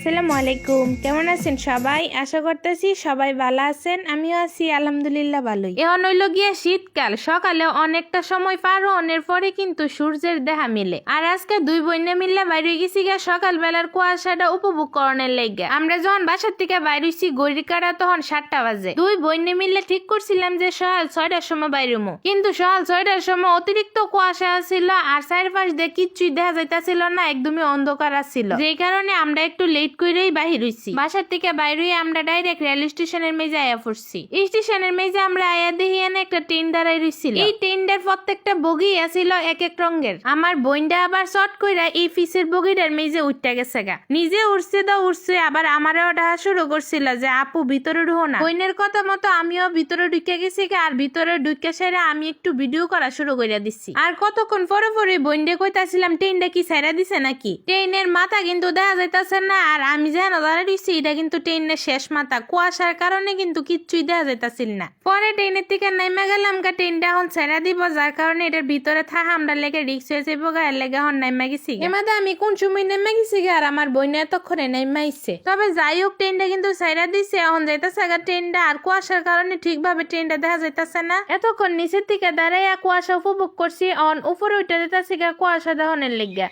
আসসালামু আলাইকুম। কেমন আছেন সবাই? আশা করতেছি সবাই ভালো আছেন। আমিও আছি, আলহামদুলিল্লাহ ভালোই। এখন হইল গিয়ে শীতকাল। সকালে অনেকটা সময় পার অনের পরে কিন্তু সূর্যের দেখা মিলে। আর আজকে দুই বইনে মিললে বাইরে গেছি গিয়া সকাল বেলার কুয়াশাটা উপভোগ করণের লেগে। আমরা যখন বাসার থেকে বাইরে হইছি গড়ি কাটা তখন সাতটা বাজে। দুই বইনে মিললে ঠিক করছিলাম যে সকাল ছয়টার সময় বাইরে হমু। কিন্তু সকাল ছয়টার সময় অতিরিক্ত কুয়াশা ছিল আর চারপাশ দিয়ে কিচ্ছুই দেখা যাইতাছিল না, একদমই অন্ধকার ছিল যেই কারণে আমরা একটু লেট করেই বাহির হইছি। বাসার থেকে বাইরে হয়ে আমরা ডাইরেক্ট রেল স্টেশনের মেজে আয়া পড়ছি। স্টেশনের মেজে আমরা আয়া দেখি একটা ট্রেন দাঁড়াই রইছিল। এই ট্রেনটার প্রত্যেকটা বগি আছিল এক এক রঙের। আমার বইনটা আবার শর্ট কইরা এই ফিসের বগিটার মেজে উঠতে গেছে গা। নিজে উঠছে তো উঠছে আবার আমারও ডাহা শুরু করছিল যে, আপু, ভিতরে ঢুকো না। বইনের কথা মতো আমিও ভিতরে ঢুকে গেছি আর ভিতরে ঢুকে সেরা আমি একটু ভিডিও করা শুরু করে দিচ্ছি আর কতক্ষণ পরে পরে বইন্ডে কইতাছিলাম ট্রেনটা কি ছেড়ে দিছে নাকি? ট্রেনের মাথা কিন্তু দেখা যাইতাছে না, আর আমি যেন দাঁড়িয়ে দিচ্ছি এটা কিন্তু ট্রেনের শেষ মাথা। কুয়াশার কারণে কিন্তু কিচ্ছুই দেখা যাইতাছিল না। পরে ট্রেনের থেকে নেমে গেলাম গা ট্রেনটা এখন ছেড়ে দিব যার কারণে এটার ভিতরে থাকা আমরা লেগে রিক্স হয়ে যাব গা এর লেগে এখন নেমে গেছি এমাদে আমি কোন সময় নেমে গেছি গা? আর আমার বইনে এতক্ষণে নেমে আইছে। তবে যাই হোক ট্রেনটা কিন্তু ছেড়ে দিছে এখন যাইতাছে গা ট্রেনটা আর কুয়াশার কারণে ঠিকভাবে ট্রেনটা দেখা যাইতাছে না। এতক্ষণ নিচের থেকে দাঁড়াইয়া কুয়াশা উপভোগ করছি অন উপরে উঠে যেতেছি গা কুয়াশা দহনের লেগে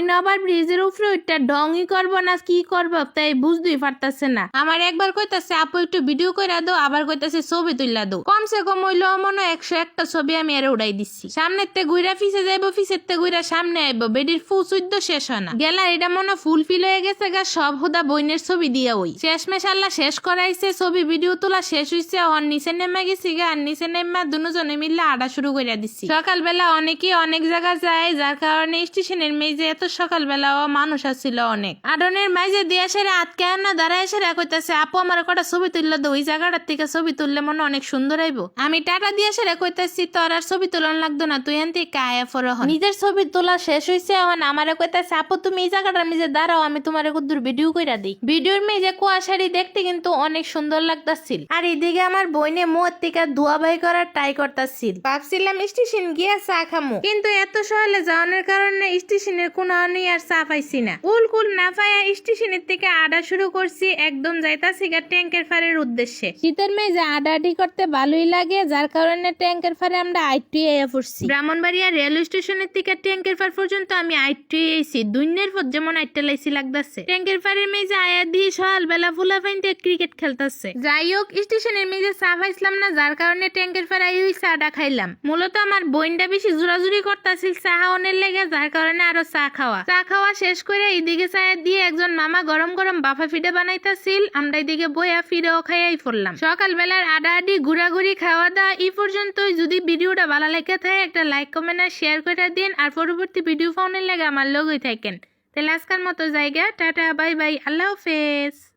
আমার আবার ব্রিজের উপরে ওইটা ডংই করব না, কি করব? তাই বুঝতেই পারতাছে না। আমার একবার কইতাছে, আপু, একটু ভিডিও কইরা দো আবার কইতাছে, ছবি তুললা দো কমসে কম হইল মনে একশো একটা ছবি আমি আরে উড়াই দিচ্ছি সামনের তে গুইরা ফিসে যাইবো ফিসের তে গুইরা সামনে আইবো। বেডির ফু চুদ্দ শেষ হয় না। গ্যালারিটা মনে ফুল ফিল হয়ে গেছে গা, সব হুদা বইনের ছবি দিয়া ওই। শেষ মেশাল্লা শেষ করাইছে, ছবি ভিডিও তোলা শেষ হইছে, অন নিচে নেমে গেছি গা, আর নিচে নেমে দুজনে মিললে আডা শুরু করে দিচ্ছি সকালবেলা অনেকেই অনেক জায়গা যায়, যার কারণে স্টেশনের মেজে এত সকালবেলাও মানুষ আসছিল অনেক। আডনের মেজে দিয়ে সেরে আটকে না, দাঁড়ায় সেরে কইতাছে, আপু, আমার কটা ছবি তুললে দো, ওই জায়গাটার থেকে ছবি তুললে মনে অনেক সুন্দর আইবো আমি টাটা দিয়ে সেরে কইতাছি, তোর আর ছবি তোলন লাগতো না, তুই এন থেকে আয়া ফর নিজের ছবি তোলা শেষ হইছে এখন, আমারে কইতাছে, আপু, তুমি এই জায়গাটার মেজে দাঁড়াও, আমি তোমার কুদ্দুর ভিডিও কইরা দিই। ভিডিওর মেজে কুয়াশারি দেখতে কিন্তু অনেক সুন্দর লাগতাছিল। আর এদিকে আমার বইনে মুয়ের থেকে ধোয়া বাই করার ট্রাই করতাছিল। ভাবছিলাম স্টেশন গিয়ে চা খামু, কিন্তু এত সকালে যাওয়ানোর কারণে স্টেশনের কোনো আনি আর চা পাইছি না। কুল কুল না পাইয়া স্টেশনের থেকে আডা শুরু করছি একদম যাইতাছি গা ট্যাঙ্কের ফারের উদ্দেশ্যে। শীতের মেয়ে আডা আডি করতে ভালোই লাগে যার কারণে ট্যাঙ্কের ফারে আমরা আইটুই আইয়া পড়ছি। ব্রাহ্মণবাড়িয়া রেল স্টেশনের থেকে ট্যাঙ্কের ফার পর্যন্ত আমি আইটুই আইছি দুইনের পর যেমন আইটটা লাইছি লাগতাছে। ট্যাঙ্কের ফারের মেয়ে আয়া দিয়ে সকাল বেলা ফুলা ফাইনতে ক্রিকেট খেলতাছে। যাই হোক স্টেশনের মেয়ে চা পাইছিলাম না যার কারণে ট্যাঙ্কের ফার আই ওই চাটা খাইলাম। মূলত আমার বইনটা বেশি জোরাজুরি করতাছিল চা খাওয়ানোর লেগে যার কারণে আরও চা খাওয়া। চা খাওয়া শেষ করে এইদিকে চায়ের দিয়ে একজন মামা গরম গরম বাফা ফিডে বানাইতাছিল, আমরা এদিকে বইয়া ফিরেও খাইয়াই পড়লাম। সকালবেলার আডা আডি ঘুরাঘুরি খাওয়া দাওয়া এই পর্যন্তই। যদি ভিডিওটা ভালো লেগে থাকে, একটা লাইক, কমেন্ট আর শেয়ার করে দিন। আর পরবর্তী ভিডিও ফোনের লেগে আমার লগই থাকেন। তাহলে আজকের মতো জায়গা, টাটা, বাই বাই, আল্লাহ হাফেজ।